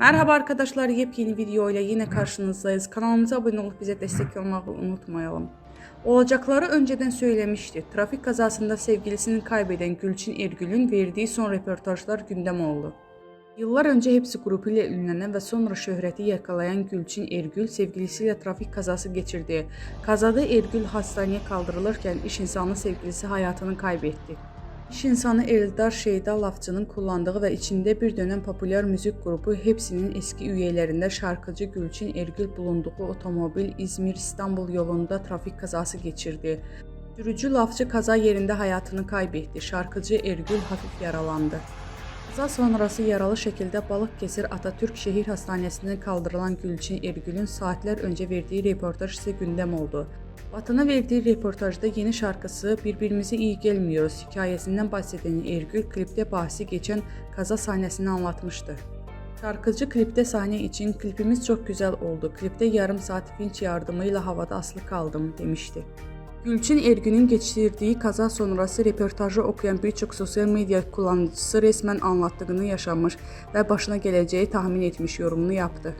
Merhaba arkadaşlar, yepyeni video ile yine karşınızdayız. Kanalımıza abone olup bize destek olmayı unutmayalım. Olacakları önceden söylemişti. Trafik kazasında sevgilisini kaybeden Gülçin Ergül'ün verdiği son röportajlar gündem oldu. Yıllar önce hepsi grubuyla ünlenen ve sonra şöhreti yakalayan Gülçin Ergül sevgilisiyle trafik kazası geçirdi. Kazada Ergül hastaneye kaldırılırken iş insanı sevgilisi hayatını kaybetti. İş insanı Eldar Şeyda Lafçı'nın kullandığı ve içinde bir dönem popüler müzik grubu hepsinin eski üyelerinde şarkıcı Gülçin Ergül bulunduğu otomobil İzmir-İstanbul yolunda trafik kazası geçirdi. Sürücü Lafçı kaza yerinde hayatını kaybetti. Şarkıcı Ergül hafif yaralandı. Kaza sonrası yaralı şekilde Balıkesir Atatürk Şehir Hastanesi'ne kaldırılan Gülçin Ergül'ün saatler önce verdiği röportaj ise gündem oldu. Vatana verdiği röportajda yeni şarkısı Birbirimize iyi gelmiyoruz hikayesinden bahseden Ergül klipte bahsi geçen kaza sahnesini anlatmıştı. Şarkıcı klipte sahne için klipimiz çok güzel oldu. Klipte yarım saat vinç yardımıyla havada asılı kaldım demişti. Gülçin Ergün'ün geçirdiği kaza sonrası röportajı okuyan birçok sosyal medya kullanıcısı resmen anlattığını yaşamış ve başına geleceği tahmin etmiş yorumunu yaptı.